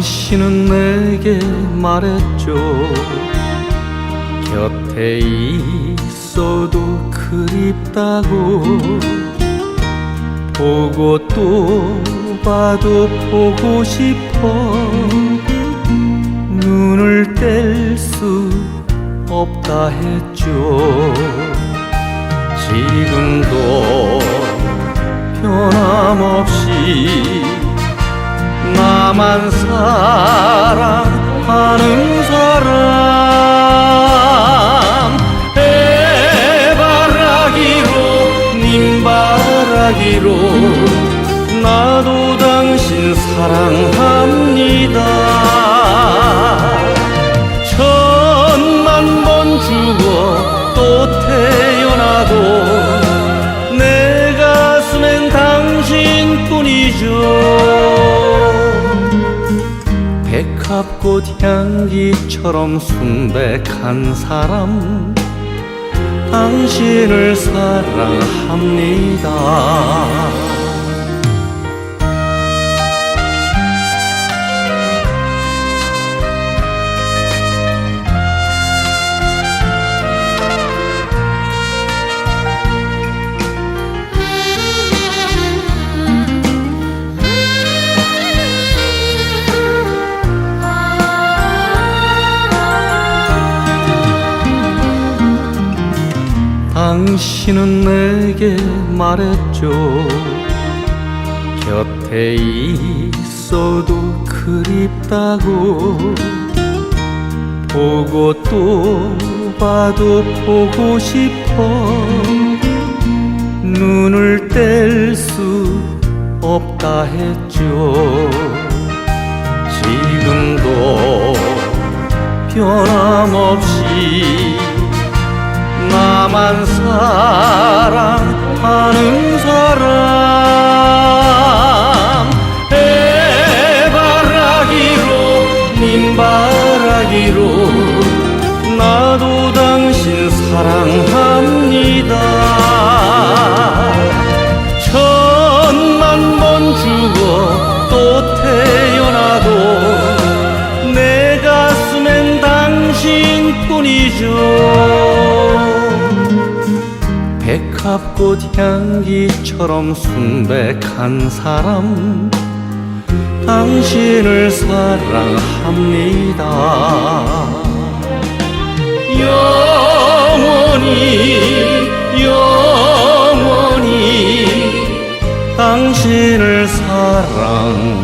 당신은 내게 말했죠. 곁에 있어도 그립다고. 보고 또 봐도 보고 싶어. 눈을 뗄 수 없다 했죠. 지금도 변함없이 나만 사랑하는 사람. 해바라기로 님바라기로 나도 당신 사랑합니다. 천만 번 죽어 또 태어나도 내 가슴엔 당신뿐이죠 백합꽃 향기처럼 순백한 사람 당신을 사랑합니다 당신은 내게 말했죠. 곁에 있어도 그립다고. 보고 또 봐도 보고 싶어. 눈을 뗄 수 없다 했죠. 지금도 변함없이 나만 사랑하는 사람 해바라기로 님바라기로 나도 당신 사랑합니다. 천만 번 죽어 또 태어나도 내 가슴엔 당신뿐이죠 백합꽃 향기처럼 순백한 사람 당신을 사랑합니다. 영원히 영원히 당신을 사랑합니다